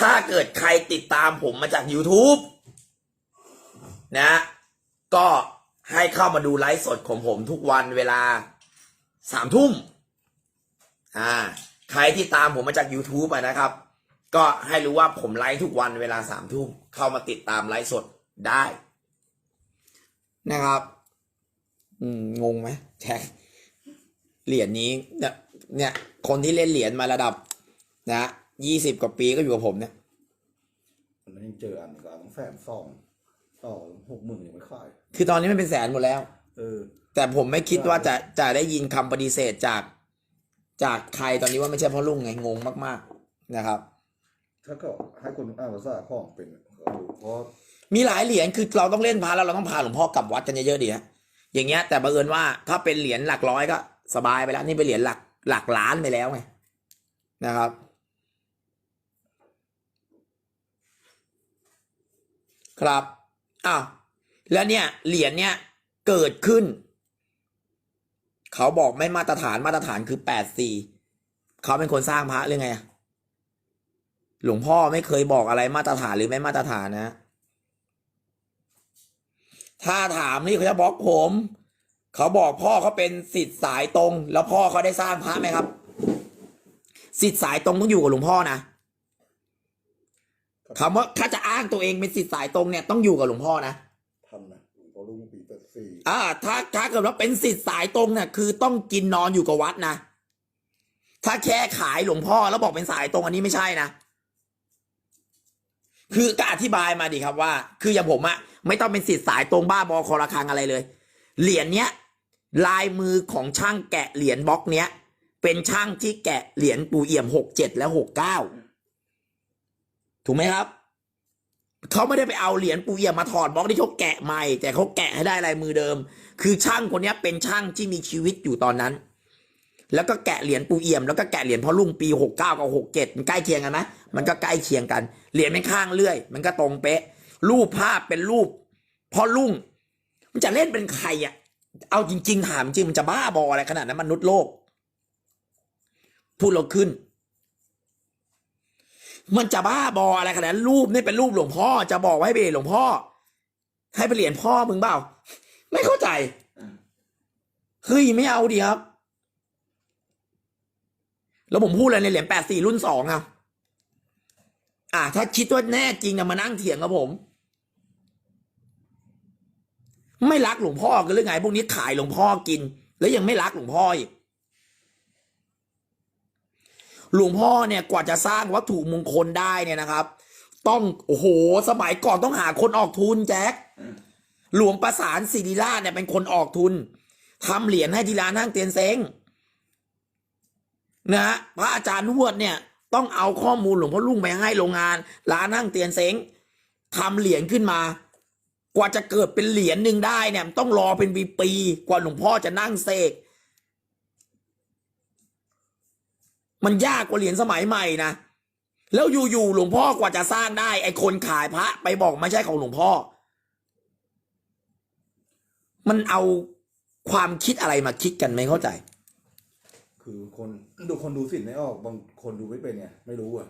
ถ้าเกิดใครติดตามผมมาจาก YouTube นะ ก็ให้เข้ามาดูไลฟ์สดของผมทุกวันเวลาสามทุ่ม อ่า ใครที่ตามผมมาจาก YouTube นะครับ ก็ให้รู้ว่าผมไลฟ์ทุกวันเวลาสามทุ่ม เข้ามาติดตามไลฟ์สดได้ นะครับ อืม งงไหมแท็กเหรียญนี้ เนี่ยเนี่ยคนที่เล่นเหรียญมาระดับ นะ ยี่สิบกว่าปีก็อยู่กับผมเนี่ยมันยังเจออันก็ต้องแสนสองต่อหกหมื่นยังไม่ขายคือตอนนี้มันเป็นแสนหมดแล้ว เออ แต่ผมไม่คิดว่าจะจะได้ยินคำปฏิเสธจาก จากใครตอนนี้ว่าไม่ใช่เพ่อลุงไงงงมาก ๆนะครับ ถ้าก็ให้คนอ่านภาษาของเป็นก็ดูเพราะมีหลายเหรียญคือเราต้องเล่นพระแล้วเราต้องพาหลวงพ่อกลับวัดกันเยอะๆดีฮะอย่างเงี้ยแต่บังเอิญว่าถ้าเป็นเหรียญหลักร้อยก็สบายไปแล้ว นี่เป็นเหรียญหลักหลักล้านไปแล้วไงนะครับ ครับอ้าวแล้วเนี่ยเหรียญเนี่ยเกิดขึ้น เขาบอกไม่มาตรฐานมาตรฐานคือแปดสี่เขาเป็นคนสร้างพระหรือไงหลวงพ่อไม่เคยบอกอะไรมาตรฐานหรือไม่มาตรฐานนะ ถ้าถามนี่เขาจะบอกผม เขาบอกพ่อเขาเป็นสิทธิ์สายตรง แล้วพ่อเขาได้สร้างพระไหมครับ สิทธิ์สายตรงต้องอยู่กับหลวงพ่อนะคำว่าถ้าจะางตัวเองเป็นสิทธิ์สายตรงเนี่ยต้องอยู่กับหลวงพ่อนะทันนะเพราะลุงปีแปดสี่อ่าถ้าถ้าเกิดว่าเป็นสิทธิ์สายตรงเนี่ยคือต้องกินนอนอยู่กับวัดนะถ้าแค่ขายหลวงพ่อแล้วบอกเป็นสายตรงอันนี้ไม่ใช่นะคือก็อธิบายมาดิครับว่า คืออย่างผมอะไม่ต้องเป็นสิทธิ์สายตรงบ้าบอคอระคังอะไรเลย เหรียญเนี้ยลายมือของช่างแกะเหรียญบล็อกเนี้ย เป็นช่างที่แกะเหรียญปู่เอี่ยมหกเจ็ดและหกเก้าถูกไหมครับ เขาไม่ได้ไปเอาเหรียญปูเอี่ยมมาถอดบล็อกที่เขาแกะใหม่ แต่เขาแกะให้ได้ลายมือเดิม คือช่างคนนี้เป็นช่างที่มีชีวิตอยู่ตอนนั้น แล้วก็แกะเหรียญปูเอี่ยมแล้วก็แกะเหรียญพ่อลุงปีหกเก้ากับหกเจ็ดมันใกล้เคียงกันไหมมันก็ใกล้เคียงกัน เหรียญเป็นข้างเลื่อย มันก็ตรงเป๊ะ รูปภาพเป็นรูปพ่อลุงมันจะเล่นเป็นใครอะ เอาจริง ๆ ถามจริงมันจะบ้าบออะไรขนาดนั้นมนุษย์โลก พูดเราขึ้น มันจะบ้าบออะไรขนาดนั้นรูปนี่เป็นรูปหลวงพ่อ จะบอกว่าให้ไปเหรียญหลวงพ่อ ให้ไปเหรียญพ่อมึงเปล่า ไม่เข้าใจเฮ้ยไม่เอาดีครับ แล้วผมพูดอะไรในเหรียญแปดสี่รุ่นสองอะอ่าถ้าคิดว่าแน่จริงอะมานั่งเถียงกับผม ไม่รักหลวงพ่อกันหรือไง พวกนี้ขายหลวงพ่อกิน แล้วยังไม่รักหลวงพ่ออีก หลวงพ่อเนี่ยกว่าจะสร้างวัตถุมงคลได้เนี่ยนะครับ ต้องโอ้โหสมัยก่อนต้องหาคนออกทุนแจ็คหลวงประสานศิริราชเนี่ยเป็นคนออกทุนทำเหรียญให้ที่ร้านห้างเตียนเซ้งนะฮะพระอาจารย์นวดเนี่ย ต้องเอาข้อมูลหลวงพ่อลุงไปให้โรงงาน ร้านห้างเตียนเซ้งทำเหรียญขึ้นมา กว่าจะเกิดเป็นเหรียญหนึ่งได้เนี่ยต้องรอเป็นปีๆกว่าหลวงพ่อจะนั่งเสก มันยากกว่าเหรียญสมัยใหม่นะแล้วอยู่ๆหลวงพ่อกว่าจะสร้างได้ ไอ้คนขายพระ ไปบอกไม่ใช่ของหลวงพ่อ มันเอาความคิดอะไรมาคิดกันไม่เข้าใจ คือคนดูคนดูสินไม่ออก บางคนดูไม่เป็นเนี่ย ไม่รู้อะ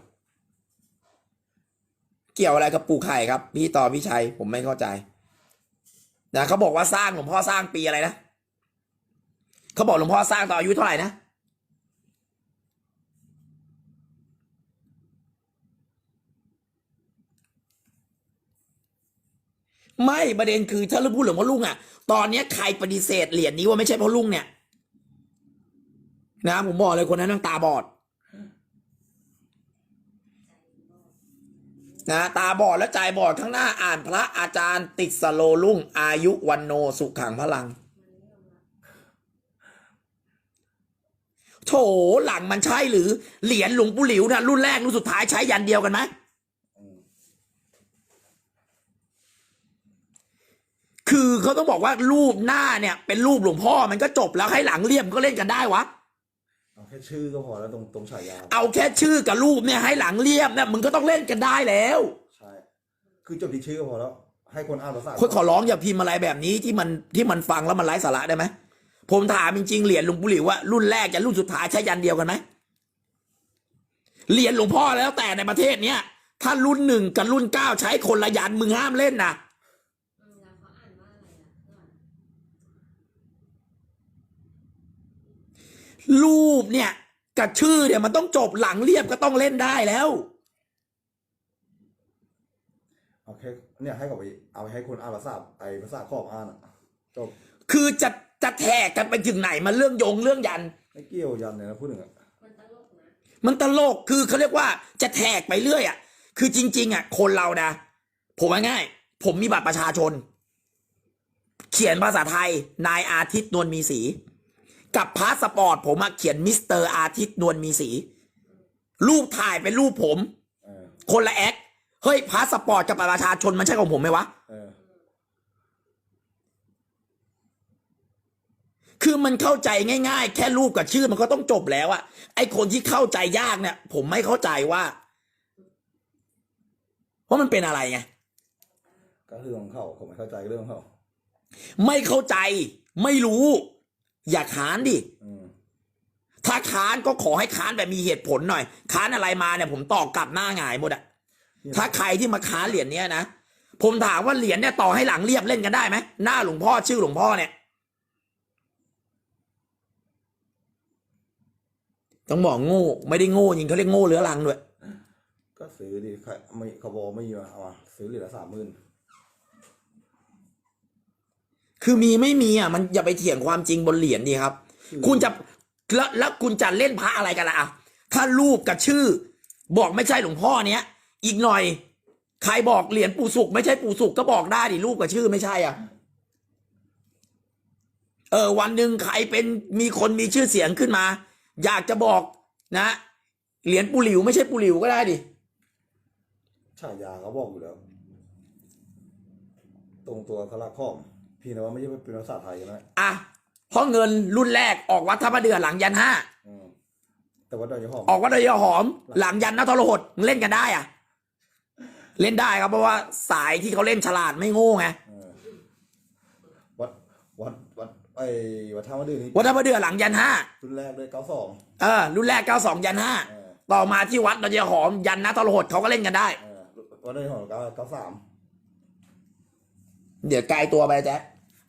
เกี่ยวอะไรกับปู่ไข่ครับ พี่ต่อพี่ชัยผมไม่เข้าใจนะเขาบอกว่าสร้างหลวงพ่อสร้างปีอะไรนะเขาบอกหลวงพ่อสร้างตอนอายุเท่าไหร่นะ ไม่ประเด็นคือถ้าเราพูดหลวงพ่อลุงอะ ตอนเนี้ยใครปฏิเสธเหรียญนี้ว่าไม่ใช่พ่อลุงเนี่ย นะ ผมบอกเลยคนนั้นต้องตาบอด นะตาบอดและใจบอดข้างหน้าอ่านพระอาจารย์ติดสโลลุ่ง อายุวันโนสุขังพลังโถหลังมันใช่หรือเหรียญหลวงปู่หลิวนะรุ่นแรกรุ่นสุดท้ายใช้ยันเดียวกันไหม อืม คือเขาต้องบอกว่ารูปหน้าเนี่ย เป็นรูปหลวงพ่อมันก็จบแล้วให้หลังเลี่ยมก็เล่นกันได้วะ เอาแค่ชื่อก็พอแล้วตรงตรงฉายาเอาแค่ชื่อกับรูปเนี่ยให้หลังเลี่ยมเนี่ยมึงก็ต้องเล่นกันได้แล้ว ใช่ คือจบที่ชื่อก็พอแล้ว ให้คนอ่านภาษาคนขอร้องอย่าพิมพ์อะไรแบบนี้ที่มันที่มันฟังแล้วมันไร้สาระได้ไหมผมถามจริงๆเหรียญหลวงปู่หลิวว่ารุ่นแรกกับรุ่นสุดท้ายใช้ยันเดียวกันไหมเหรียญหลวงพ่อแล้วแต่ในประเทศเนี้ยถ้ารุ่นหนึ่งกับรุ่นเก้าใช้คนละยันมึงห้ามเล่นนะ อืมแล้วเขาอ่านว่าอะไรอะก่อน รูปเนี่ยกับชื่อเนี่ยมันต้องจบหลังเรียบก็ต้องเล่นได้แล้ว เอาแค่เนี่ยให้กับไปเอาไปให้คนอ่านภาษาไอภาษาขอบอ่านอะจบคือจะจะแทกกันไปถึงไหนมาเรื่องยงเรื่องยัน ไม่เกี่ยวยันเลยนะพูดถึงอะมันตลกนะมันตลกคือเขาเรียกว่าจะแทกไปเรื่อยอะ คือจริง ๆอะคนเรานะ ผมว่าง่าย ผมมีบัตรประชาชน เขียนภาษาไทย นายอาทิตย์นวลมีสี กับพาสปอร์ตผมอะเขียนมิสเตอร์อาทิตย์นวลมีสี รูปถ่ายเป็นรูปผมเออคนละแอคเฮ้ยพาสปอร์ตกับบัตรประชาชนมันใช่ของผมไหมวะเออคือมันเข้าใจง่าย ๆ แค่รูปกับชื่อมันก็ต้องจบแล้วอะไอคนที่เข้าใจยากเนี่ย ผมไม่เข้าใจว่าว่ามันเป็นอะไรไงก็เรื่องของเขาผมไม่เข้าใจเรื่องของเขาไม่เข้าใจ ไม่รู้ อย่าค้านดิอืมถ้าค้านก็ขอให้ค้านแบบมีเหตุผลหน่อย ค้านอะไรมาเนี่ย ผมตอบกลับหน้าหงายหมดอะเนี่ยถ้าใครที่มาค้านเหรียญเนี้ยนะผมถามว่าเหรียญเนี่ยต่อให้หลังเรียบเล่นกันได้ไหมหน้าหลวงพ่อชื่อหลวงพ่อเนี่ยต้องบอกโง่ไม่ได้โง่จริงเขาเรียกโง่เรื้อรังด้วยก็ซื้อดิใครไม่เขาบอกไม่มีมาเอามาซื้อเหรียญละสามหมื่น คือมีไม่มีอะมันอย่าไปเถียงความจริงบนเหรียญดีครับ คุณจะแล้วแล้วคุณจะเล่นพระอะไรกันล่ะอะถ้ารูปกับชื่อ บอกไม่ใช่หลวงพ่อเนี้ยอีกหน่อยใครบอกเหรียญปู่สุกไม่ใช่ปู่สุกก็บอกได้ดิรูปกับชื่อไม่ใช่อะเออวันหนึ่งใครเป็นมีคนมีชื่อเสียงขึ้นมา อยากจะบอกนะเหรียญปู่หลิวไม่ใช่ปู่หลิวก็ได้ดิฉายาเขาบอกอยู่แล้ว ตรงตัวคาราคอม พี่นะว่าไม่ใช่เป็นภาษาไทยนะอะเพราะเงินรุ่นแรกออกวัดท่าพระเดือหลังยันห้าอืมแต่ว่าดอยหอมออกวัดดอยหอม หลังยันนทรหดมึงเล่นกันได้อะ เล่นได้ครับเพราะว่าสายที่เขาเล่นฉลาดไม่โง่ไงเออวัดวัดวัดไอ้วัดท่ามาดื้อนี่วัดท่าพระเดือหลังยันห้ารุ่นแรกเลยเก้าสองเออรุ่นแรกเก้าสองยันห้าเออต่อมาที่วัดดอยหอมยันนทรหดเขาก็เล่นกันได้เออวัดดอยหอมเก้าเก้าสาม เดี๋ยวไกลตัวไปแจ๊ค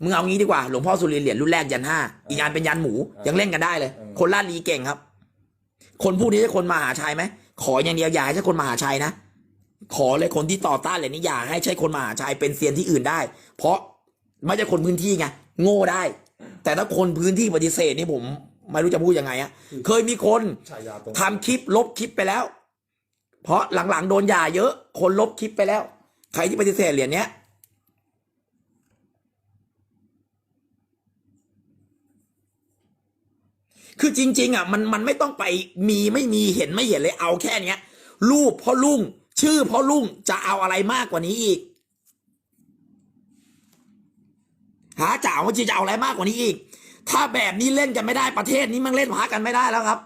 มึงเอางี้ดีกว่าหลวงพ่อสุรินทร์เหรียญรุ่นแรกยันห้าอีกงานเป็นยันหมูยังเล่นกันได้เลย คนลาดลีเก่งครับ คนผู้นี้ใช่คนมหาชัยไหมขออย่างเดียวอย่าให้ใช่คนมหาชัยนะขอเลยคนที่ต่อต้านเหรียญนี้อย่าให้ใช่คนมหาชัยเป็นเซียนที่อื่นได้ เพราะไม่ใช่คนพื้นที่ไงโง่ได้ แต่ถ้าคนพื้นที่ปฏิเสธนี่ผมไม่รู้จะพูดยังไงอะเคยมีคนฉายาตรงทำคลิปลบคลิปไปแล้ว เพราะหลังๆโดนด่าเยอะ คนลบคลิปไปแล้ว ใครที่ปฏิเสธเหรียญเนี้ย คือจริง ๆอะมันมันไม่ต้องไปมีไม่มีเห็นไม่เห็นเลยเอาแค่เนี้ย รูปพ่อลุงชื่อพ่อลุงจะเอาอะไรมากกว่านี้อีก หาจ่าว่าจีจะเอาอะไรมากกว่านี้อีก ถ้าแบบนี้เล่นกันไม่ได้ประเทศนี้มันเล่นพระกันไม่ได้แล้วครับ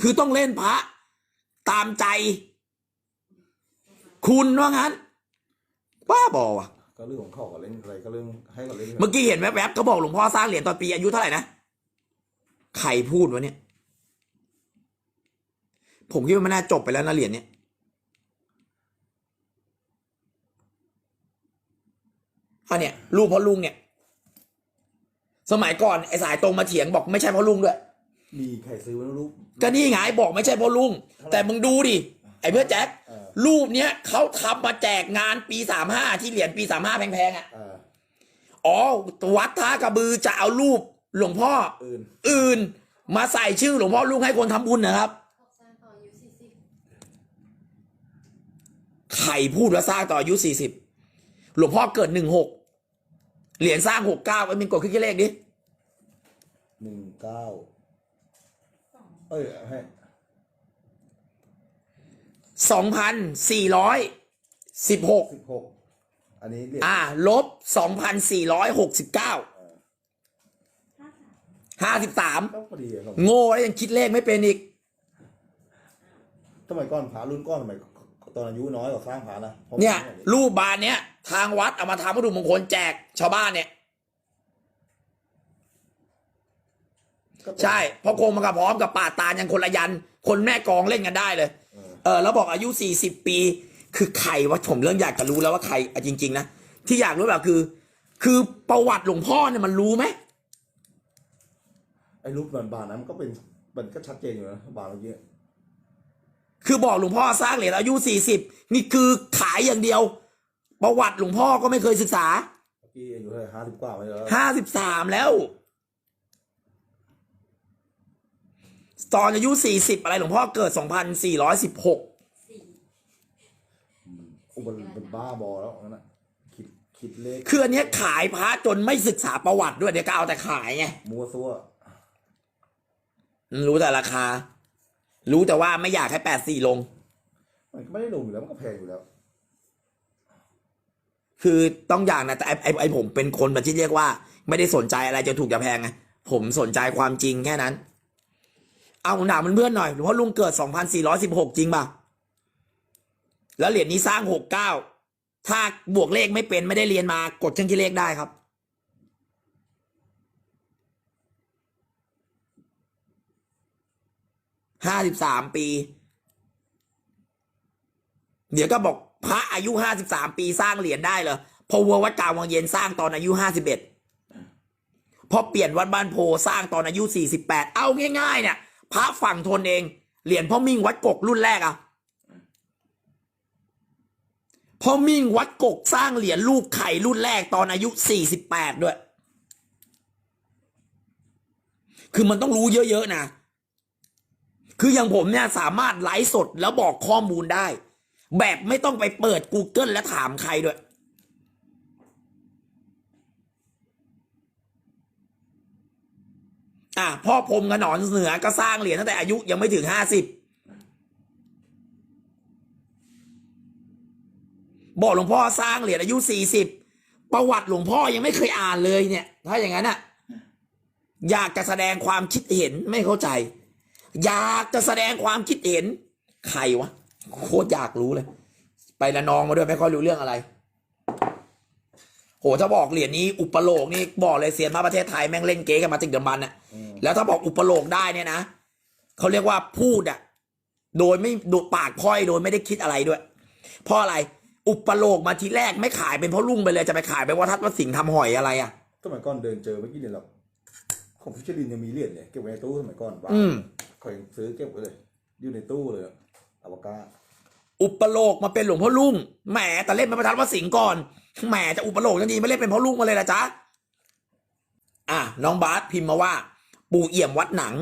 คือต้องเล่นพระ ตามใจ คุณว่างั้นบ้าบอว่ะ ก็เรื่องของเขาก็เล่นอะไรก็เรื่องให้เขาเล่นเมื่อกี้เห็นแวบๆเขาบอกหลวงพ่อสร้างเหรียญตอนปีอายุเท่าไหร่นะใครพูดวะเนี่ย ผมคิดว่ามันน่าจบไปแล้วนะเหรียญเนี้ยอันเนี้ยรูปพ่อลุงเนี่ย สมัยก่อนไอ้สายตรงมาเถียงบอกไม่ใช่พ่อลุงด้วย มีใครซื้อไม่รู้ก็นี่ไงบอกไม่ใช่พ่อลุง แต่มึงดูดิไอ้เพื่อแจ็คเออ รูปเนี้ยเขาทำมาแจกงานปีสามห้าที่เหรียญปีสามห้าแพงๆอะ เอออ๋อวัดท่ากระบือจะเอารูปหลวงพ่อ อื่นอื่น มาใส่ชื่อหลวงพ่อลุงให้คนทำบุญนะครับพวกสร้างต่ออายุสี่สิบใครพูดว่าสร้างต่ออายุสี่สิบหลวงพ่อเกิดหนึ่งหกเหรียญสร้างหกเก้าไอ้มินกดขึ้นเลขดิหนึ่งเก้าเอ้ยให้ สองพันสี่ร้อยสิบหกสิบหกอันนี้เหรียญอ่า ลบสองพันสี่ร้อยหกสิบเก้าห้าสิบสามก็พอดีอะครับโง่แล้วยังคิดเลขไม่เป็นอีก สมัยก่อนผารุ่นก้อนสมัยตอนอายุน้อยกว่าสร้างผานะพราะเนี่ยมันรูปบานเนี้ย ทางวัดเอามาทำวัตถุมงคลแจกชาวบ้านเนี่ย ก็เป็นใช่เพราะคงมันกับพร้อมกับป่าตาลยังคนละยัน คนแม่กองเล่นกันได้เลย เออเออแล้วบอกอายุสี่สิบปี คือใครวะผมเรื่องอยากจะรู้แล้วว่าใครอะจริง ๆ นะ ที่อยากรู้แบบคือ คือประวัติหลวงพ่อเนี่ยมันรู้ไหมไอ้รูปบานๆนั้นมันก็เป็นมันก็ชัดเจนอยู่นะบานเมื่อกี้คือบอกหลวงพ่อสร้างเหรียญอายุสี่สิบนี่คือขายอย่างเดียว ประวัติหลวงพ่อก็ไม่เคยศึกษาเมื่อกี้อายุเท่าไหร่ห้าสิบกว่าไปแล้วห้าสิบสามแล้ว ตอนอายุสี่สิบอะไรหลวงพ่อเกิดสองพันสี่ร้อยสิบหกสี่อุบัติเป็นบ้าบอแล้วนั่นน่ะคิดคิดเลขคืออันเนี้ยขายพระจนไม่ศึกษาประวัติด้วยเดี๋ยวก็เอาแต่ขายไงมัวซัวรู้แต่ราคา รู้แต่ว่าไม่อยากให้แปดสี่ลง มันก็ไม่ได้ลงอยู่แล้วมันก็แพงอยู่แล้ว คือต้องอย่างนะแต่ไอไอไอผมเป็นคนแบบที่เรียกว่า ไม่ได้สนใจอะไรจะถูกจะแพงไงผมสนใจความจริงแค่นั้น เอาหนามันเพื่อนหน่อยหลวงพ่อลุงเกิดสองพันสี่ร้อยสิบหกจริงป่ะ แล้วเหรียญนี้สร้างหกเก้าถ้าบวกเลขไม่เป็นไม่ได้เรียนมากดเครื่องคิดเลขได้ครับห้าสิบสามปี เดี๋ยวก็บอกพระอายุห้าสิบสามปีสร้างเหรียญได้เหรอพอวัววัดกลางวังเย็นสร้างตอนอายุห้าสิบเอ็ดพอเปลี่ยนวัดบ้านโพสร้างตอนอายุสี่สิบแปดเอาง่ายๆเนี่ย พระฝั่งทนเอง เหรียญพ่อมิ่งวัดกกรุ่นแรกอะพ่อมิ่งวัดกกสร้างเหรียญลูกไข่รุ่นแรกตอนอายุสี่สิบแปดด้วย คือมันต้องรู้เยอะๆนะคืออย่างผมเนี่ยสามารถไลฟ์สดแล้วบอกข้อมูลได้ แบบไม่ต้องไปเปิด Google และถามใครด้วย อะพ่อพรมกระหนอนเหนือก็สร้างเหรียญตั้งแต่อายุยังไม่ถึงห้าสิบบอกหลวงพ่อสร้างเหรียญอายุสี่สิบประวัติหลวงพ่อยังไม่เคยอ่านเลยเนี่ย ถ้าอย่างนั้นอะ อยากจะแสดงความคิดเห็นไม่เข้าใจ อยากจะแสดงความคิดเห็น ใครวะโคตรอยากรู้เลย ไปละนองมาด้วยไม่ค่อยรู้เรื่องอะไรโหถ้าบอกเหรียญนี้อุปโลกนี่บอกเลยเสียนมาประเทศไทยแม่งเล่นเก๊กันมาติดกันมันน่ะ แล้วถ้าบอกอุปโลกได้เนี่ยนะเขาเรียกว่าพูดอะโดยไม่ดูปากพร่อยโดยไม่ได้คิดอะไรด้วย เพราะอะไร อุปโลกมาทีแรกไม่ขายเป็นเพราะลุงไปเลยจะไปขายไปว่าทัดว่าสิงห์ทำหอยอะไรอะสมัยก่อนเดินเจอเมื่อกี้เนี่ยเราของพิชลินยังมีเหรียญเนี่ยเก็บไว้ในตู้สมัยก่อนบ้าอืมคอยซื้อเก็บไว้เลย อยู่ในตู้เลยอวกาศอุปโลกมาเป็นหลวงพ่อลุงแหมแต่เล่นเป็นประทัดว่าสิงห์ก่อนแหมจะอุปโลกยังดีไม่เล่นเป็นพ่อลุงมาเลยละจ๊ะอะน้องบาสพิมพ์มาว่า ปู่เอี่ยมวัดหนัง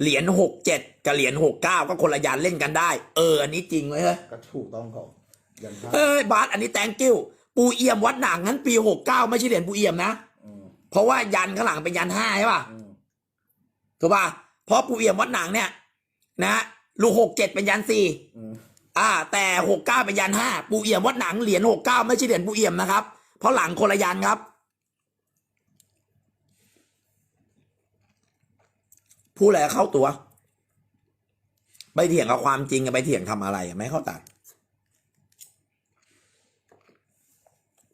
เหรียญหกเจ็ดกับเหรียญหกเก้าก็คนละยันเล่นกันได้ เออ อันนี้จริงเลยเฮ้ยก็ถูกต้องเขายันท่าเฮ้ยบาสอันนี้แตงกิ้ว ปู่เอี่ยมวัดหนังงั้นปีหกเก้าไม่ใช่เหรียญปู่เอี่ยมนะ อืมเพราะว่ายันข้างหลังเป็นยันห้าใช่ป่ะ อืมถูกป่ะ เพราะปู่เอี่ยมวัดหนังเนี่ย นะลูกหกเจ็ดเป็นยันสี่ อืมอ่า แต่หกเก้าเป็นยันห้าปู่เอี่ยมวัดหนังเหรียญหกเก้าไม่ใช่เหรียญปู่เอี่ยมนะครับ เพราะหลังคนละยันครับ พูดอะไรเข้าตัว ไปเถียงกับความจริงกับไปเถียงทำอะไรอะไม่เข้าใจ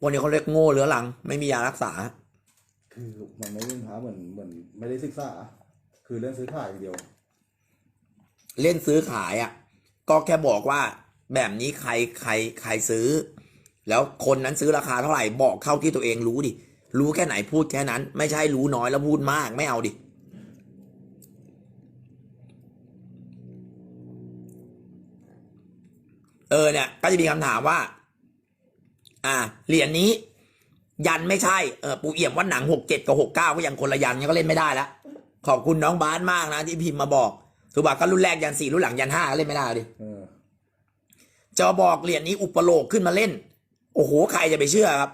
วันนี้เขาเรียกโง่เรื้อรัง ไม่มียารักษาคือมันไม่เป็นพระเหมือนเหมือนไม่ได้ศึกษา คือเรื่องซื้อขายอย่างเดียว เล่นซื้อขายอะ ก็แค่บอกว่า แบบนี้ใครใครใครซื้อ แล้วคนนั้นซื้อราคาเท่าไหร่บอกเข้าที่ตัวเองรู้ดิ รู้แค่ไหนพูดแค่นั้น ไม่ใช่รู้น้อยแล้วพูดมากไม่เอาดิ เออเนี่ยก็จะมีคำถามว่า อ่าเหรียญนี้ ยันไม่ใช่เออปูเอี่ยมว่าหนังหกเจ็ดกับหกเก้าก็ยังคนละยันก็เล่นไม่ได้แล้วขอบคุณน้องบาสมากนะที่พิมพ์มาบอกถือว่าก็รุ่นแรกยันสี่รุ่นหลังยันห้าก็เล่นไม่ได้ดิเออจะบอกเหรียญนี้อุปโลกขึ้นมาเล่น โอ้โหใครจะไปเชื่อครับ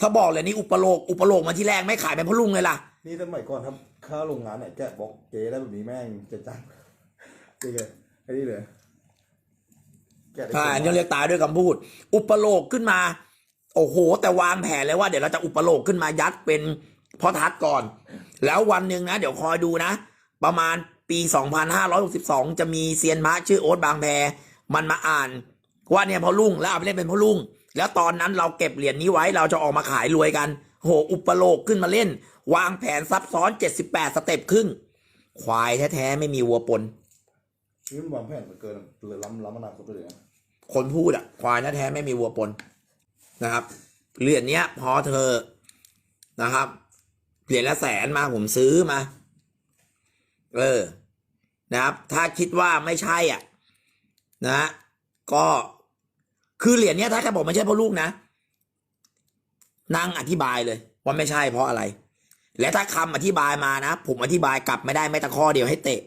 ถ้าบอกเหรียญนี้อุปโลกอุปโลกมาที่แรกไม่ขายเป็นพ่อลุงเลยล่ะนี่สมัยก่อนครับค่าโรงงานไหนแกะบอกเก๋ได้แบบนี้แม่งจะจังจริงเลยไอ้นี่เลย แกะได้อ่าอันนี้เรียกตายด้วยคำพูด อุปโลกขึ้นมา โอ้โห แต่วางแผนเลยว่าเดี๋ยวเราจะอุปโลกขึ้นมายัดเป็นพอทัดก่อน แล้ววันหนึ่งนะ เดี๋ยวคอยดูนะ ประมาณปี 2562 จะมีเซียนมะชื่อโอ๊ตบางแพมันมาอ่าน ว่าเนี่ยพอลุงแล้วเอาไปเล่นเป็นพอลุงแล้วตอนนั้นเราเก็บเหรียญนี้ไว้เราจะออกมาขายรวยกัน โหอุปโลกขึ้นมาเล่น วางแผนซับซ้อน 78 สเต็ปครึ่งควายแท้ๆไม่มีวัวปน นี่มันวางแผนมาเกินเลยล้ำล้ำอนาคตไปเลยนะคนพูดอะควายแท้ไม่มีวัวปนนะครับเหรียญเนี้ย พอเธอนะครับเหรียญละแสนมาผมซื้อมา เออ นะครับ ถ้าคิดว่าไม่ใช่อะ นะ ก็คือเหรียญเนี้ยถ้าแค่บอกไม่ใช่เพราะลูกนะนั่งอธิบายเลย ว่าไม่ใช่เพราะอะไร และถ้าคำอธิบายมานะ ผมอธิบายกลับไม่ได้ไม่แต่ข้อเดียวให้เตะ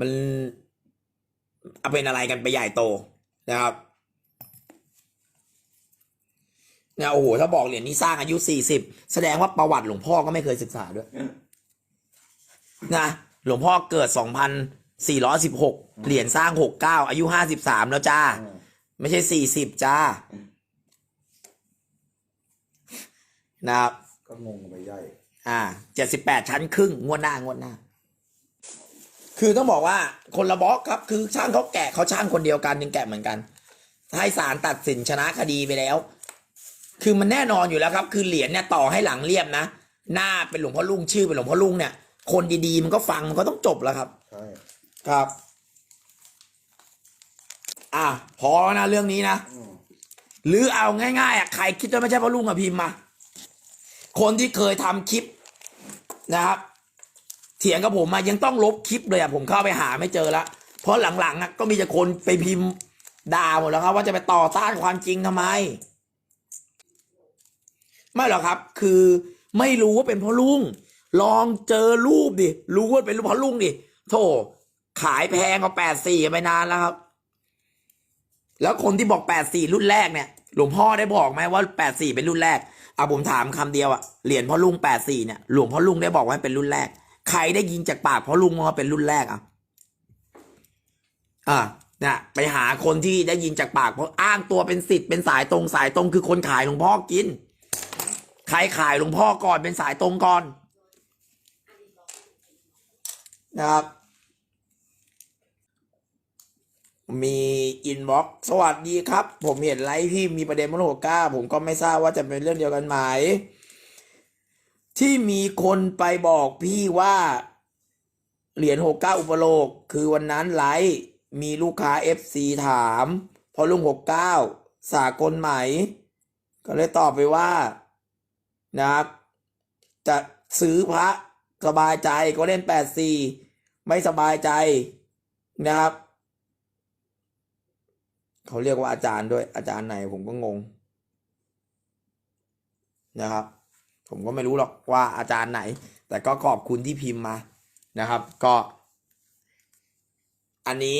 มันเอาเป็นอะไรกันไปใหญ่โตนะครับเนี่ยโอ้โหถ้าบอกเหรียญนี้สร้างอายุสี่สิบแสดงว่าประวัติหลวงพ่อก็ไม่เคยศึกษาด้วยนะหลวงพ่อเกิดสองพันสี่ร้อยสิบหกเหรียญสร้างหกเก้าอายุห้าสิบสามแล้วจ้าอืมไม่ใช่สี่สิบจ้านะครับก็งงกันไปใหญ่ อ่าเจ็ดสิบแปดชั้นครึ่งงวดหน้างวดหน้า คือต้องบอกว่าคนละบล็อกครับ คือช่างเขาแกะเขาช่างคนเดียวกันยังแกะเหมือนกันให้ศาลตัดสินชนะคดีไปแล้ว คือมันแน่นอนอยู่แล้วครับ คือเหรียญเนี่ยต่อให้หลังเรียบนะ หน้าเป็นหลวงพ่อลุงชื่อเป็นหลวงพ่อลุงเนี่ย คนดีๆมันก็ฟังมันก็ต้องจบแล้วครับ ใช่ครับ อะพอแล้วนะเรื่องนี้นะ อืมหรือเอาง่ายๆอะใครคิดว่าไม่ใช่พ่อลุงอะพิมพ์มา คนที่เคยทำคลิปนะครับ เถียงกับผมมายังต้องลบคลิปเลยอะผมเข้าไปหาไม่เจอละเพราะหลังๆอะก็มีแต่คนไปพิมพ์ด่าหมดแล้วครับ ว่าจะไปต่อต้านความจริงทำไม ไม่หรอกครับ คือไม่รู้ว่าเป็นพ่อลุง ลองเจอรูปดิรู้ว่าเป็นพ่อลุงดิโธ่ขายแพงกว่าแปดสี่ไปนานแล้วครับ แล้วคนที่บอกแปดสี่รุ่นแรกเนี่ย หลวงพ่อได้บอกไหมว่าแปดสี่เป็นรุ่นแรกอะผมถามคำเดียวอะเหรียญพ่อลุงแปดสี่เนี่ยหลวงพ่อลุงได้บอกว่าเป็นรุ่นแรก ใครได้ยินจากปากเพ่อลุงว่าเป็นรุ่นแรกอะอะนะไปหาคนที่ได้ยินจากปากเพราะอ้างตัวเป็นสิทธิ์เป็นสายตรงสายตรงคือคนขายหลวงพ่อกิน ใครขายหลวงพ่อก่อนเป็นสายตรงก่อนนะครับ มีอินบ็อกสวัสดีครับ ผมเห็นไลฟ์พี่มีประเด็นมโนก้า ผมก็ไม่ทราบว่าจะเป็นเรื่องเดียวกันไหม ที่มีคนไปบอกพี่ว่า เหรียญหกเก้าอุปโลก คือวันนั้นไลฟ์มีลูกค้าเอฟซีถาม พอลุงหกเก้าสากลไหม ก็เลยตอบไปว่านะครับ จะซื้อพระสบายใจก็เล่นแปดสี่ไม่สบายใจนะครับ เขาเรียกว่าอาจารย์ด้วยอาจารย์ไหนผมก็งงนะครับ ผมก็ไม่รู้หรอกว่าอาจารย์ไหน แต่ก็ขอบคุณที่พิมพ์มานะครับ ก็ อันนี้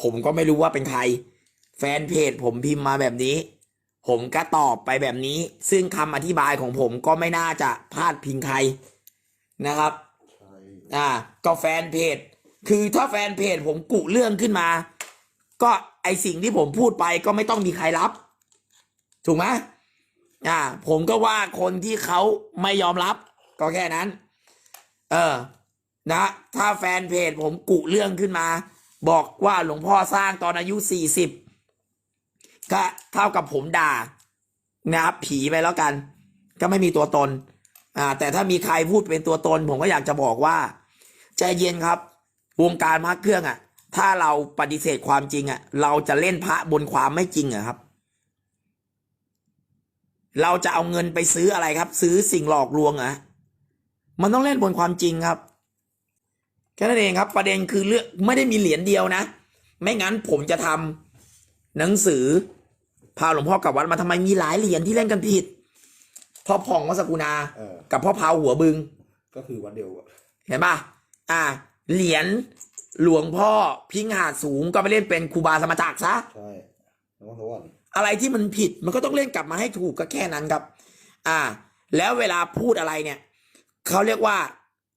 ผมก็ไม่รู้ว่าเป็นใคร แฟนเพจผมพิมพ์มาแบบนี้ ผมก็ตอบไปแบบนี้ ซึ่งคำอธิบายของผมก็ไม่น่าจะพลาดพิงใครนะครับใช่อ่าก็แฟนเพจ คือถ้าแฟนเพจผมกุเรื่องขึ้นมา ก็ไอสิ่งที่ผมพูดไปก็ไม่ต้องมีใครรับ ถูกไหม อ่า ผมก็ว่าคนที่เขาไม่ยอมรับ ก็แค่นั้น เออ นะ ถ้าแฟนเพจผมกุเรื่องขึ้นมา บอกว่าหลวงพ่อสร้างตอนอายุสี่สิบก็เท่ากับผมด่า นะครับผีไปแล้วกัน ก็ไม่มีตัวตน อ่า แต่ถ้ามีใครพูดเป็นตัวตน ผมก็อยากจะบอกว่าใจเย็นครับ วงการพระเครื่องอะ่ะ ถ้าเราปฏิเสธความจริงอะ่ะ เราจะเล่นพระบนความไม่จริงเหรอะครับ เราจะเอาเงินไปซื้ออะไรครับ ซื้อสิ่งหลอกลวงเหรอะมันต้องเล่นบนความจริงครับแค่นั้นเองครับ ประเด็นคือเรื่องไม่ได้มีเหรียญเดียวนะ ไม่งั้นผมจะทำหนังสือพาหลวงพ่อกลับวัดมาทำไมมีหลายเหรียญที่เล่นกันผิดพ่อผ่องวัดสกุณาเออกับพ่อพาวหัวบึง ก็คือวันเดียวอะเห็นป่ะอ่า เหรียญหลวงพ่อพิงหาดสูงก็ไปเล่นเป็นครูบาสมจักรซะใช่ อะไรที่มันผิดมันก็ต้องเล่นกลับมาให้ถูกก็แค่นั้นครับ อ่า แล้วเวลาพูดอะไรเนี่ยเขาเรียกว่า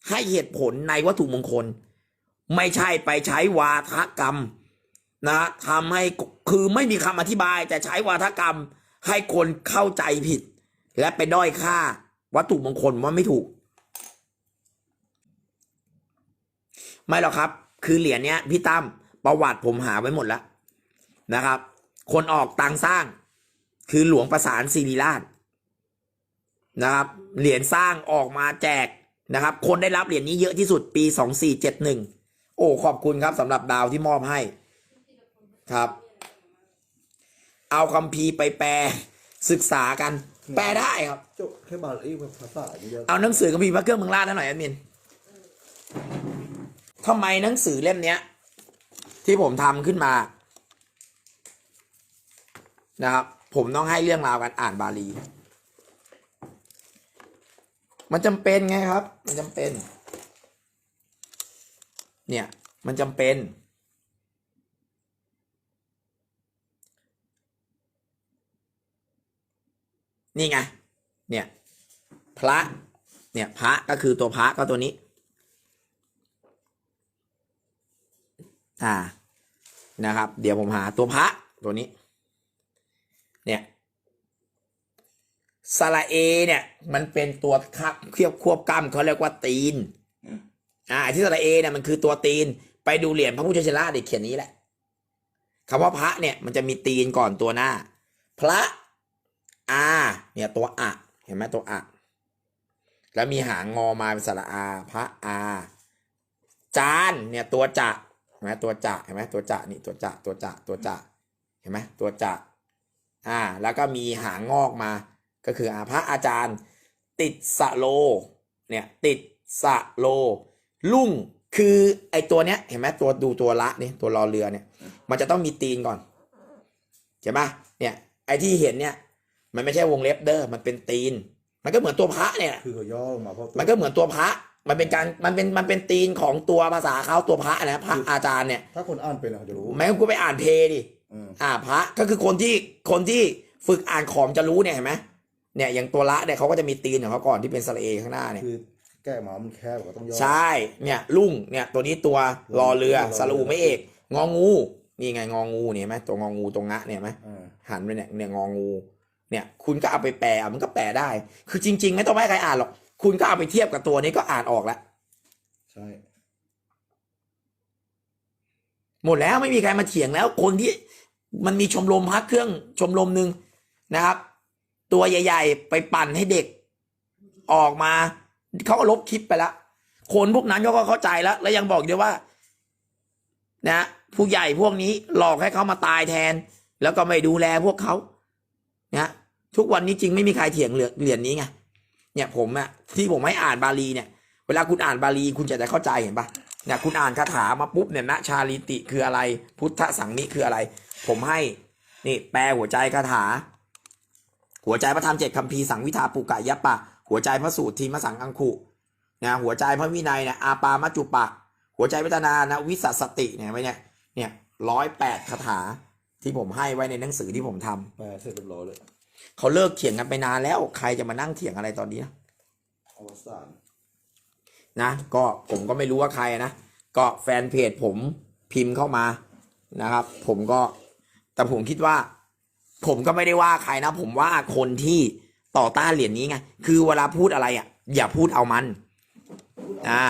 ให้เหตุผลในวัตถุมงคล ไม่ใช่ไปใช้วาทกรรมนะทำให้คือไม่มีคำอธิบาย แต่ใช้วาทกรรมให้คนเข้าใจผิด และไปด้อยค่าวัตถุมงคลว่าไม่ถูก ไม่หรอกครับ คือเหรียญเนี้ยพี่ตั้มประวัติผมหาไว้หมดแล้วนะครับ คนออกตังค์สร้าง คือหลวงประสานศิริราชนะครับเหรียญสร้างออกมาแจกนะครับ คนได้รับเหรียญนี้เยอะที่สุดปีสองสี่เจ็ดหนึ่งโอ้ขอบคุณครับสำหรับดาวที่มอบให้ครับ เอาคัมภีร์ไปแปลศึกษากัน แปลได้ครับ จบแค่บาลีภาษาเยอะเอาหนังสือคัมภีร์พระเครื่องเมืองราชหน่อยแอดมินทำไมหนังสือเล่มเนี้ย ที่ผมทำขึ้นมา นะครับ ผมต้องให้เรื่องราวการอ่านบาลี มันจำเป็นไงครับ มันจำเป็น เนี่ย มันจำเป็น นี่ไง เนี่ย พระ เนี่ย พระก็คือตัวพระก็ตัวนี้ อ่านะครับ เดี๋ยวผมหาตัวพระตัวนี้ เนี่ยสระเอเนี่ย มันเป็นตัวคับเคียบควบกล้ำเขาเรียกว่าตีนอ่าที่สระเอเนี่ยมันคือตัวตีน ไปดูเหรียญพระพุทธชินราชเด็กเขียนนี้แหละคำว่าพระเนี่ย มันจะมีตีนก่อนตัวหน้า พระอาเนี่ยตัวอะเห็นไหมตัวอะแล้วมีหางงอมาเป็นสระอา พระอาจานเนี่ยตัวจะเห็นไหมตัวจะเห็นไหมตัวจะนี่ตัวจะตัวจะตัวจะเห็นไหมตัวจะ อ่าแล้วก็มีหางงอกมา ก็คืออาพระอาจารย์ ติดสะโลเนี่ยติดสะโล ลุ่งคือไอตัวเนี้ยเห็นไหมตัวดูตัวละนี่ตัวรอเรือเนี่ย มันจะต้องมีตีนก่อนเห็นไหมเนี่ยไอที่เห็นเนี่ยมันไม่ใช่วงเล็บเด้อมันเป็นตีน มันก็เหมือนตัวพระเนี่ยคือเขาย่อลงมาเพราะมันก็เหมือนตัวพระมันเป็นการมันเป็นมันเป็นตีนของตัวภาษาเขาตัวพระนะพระอาจารย์เนี่ยถ้าคนอ่านเป็นอะเขาจะรู้แม้กูไปอ่านเพดิ อืมอ่าพระก็คือคนที่คนที่ฝึกอ่านของจะรู้เนี่ยเห็นไหมเนี่ยอย่างตัวละเนี่ยเขาก็จะมีตีนของเขาก่อนที่เป็นสระเอข้างหน้าเนี่ยคือแก้มามันแคบก็ต้องย่อใช่เนี่ยลุ่งเนี่ยตัวนี้ตัวรอเรือสระอูไม่เอก งองูนี่ไงงองูเนี่ยเห็นไหมตัวงองูตรงงะเนี่ยเห็นไหมอ่าหันไปเนี่ยเนี่ยงองู เนี่ย คุณก็เอาไปแปลอะมันก็แปลได้ คือจริง ๆ ไม่ต้องให้ใครอ่านหรอก คุณก็เอาไปเทียบกับตัวนี้ก็อ่านออกแล้วใช่หมดแล้วไม่มีใครมาเถียงแล้วคนที่ มันมีชมรมพักเครื่องชมรมหนึ่งนะครับ ตัวใหญ่ ๆ ไปปั่นให้เด็กออกมา เขาก็ลบคลิปไปแล้วคนพวกนั้นเขาก็เข้าใจแล้ว แล้วยังบอกด้วยว่า นะผู้ใหญ่พวกนี้หลอกให้เขามาตายแทน แล้วก็ไม่ดูแลพวกเขานะทุกวันนี้จริงไม่มีใครเถียงเหรียญเหรียญนี้ไงเนี่ยผมอะที่ผมให้อ่านบาลีเนี่ย เวลาคุณอ่านบาลีคุณจะได้เข้าใจเห็นปะเนี่ยคุณอ่านคาถามาปุ๊บเนี่ยนะชาลิติคืออะไร พุทธสังนิคืออะไร ผมให้ นี่แปลหัวใจคาถา หัวใจพระธรรมเจ็ดคำพีร์สังวิทาปุกะยะปะ หัวใจพระสูตรทีมสังอังคุนะหัวใจพระวินัยเนี่ยอาปามัจจุปะ หัวใจพัฒนานะวิสัสสติเนี่ยไว้เนี่ยเนี่ยร้อยแปดคาถาที่ผมให้ไว้ในหนังสือที่ผมทำแปลเสร็จเรียบร้อยเลยเขาเลิกเถียงกันไปนานแล้วใครจะมานั่งเถียงอะไรตอนนี้นะอวสานนะก็ผมก็ไม่รู้ว่าใครนะ ก็แฟนเพจผมพิมพ์เข้ามานะครับ ผมก็ แต่ผมคิดว่า ผมก็ไม่ได้ว่าใครนะ ผมว่าคนที่ต่อต้านเหรียญนี้ไงคือเวลาพูดอะไรอะ อย่าพูดเอามัน อ่า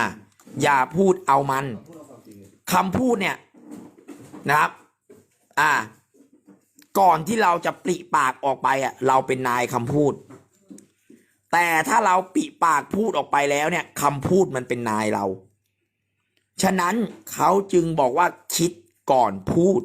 อย่าพูดเอามันความจริงเลยคำพูดเนี่ยนะครับ อ่า ก่อนที่เราจะปริปากออกไปอะ เราเป็นนายคำพูด แต่ถ้าเราปิปากพูดออกไปแล้วเนี่ยคำพูดมันเป็นนายเรา ฉะนั้นเขาจึงบอกว่าคิดก่อนพูด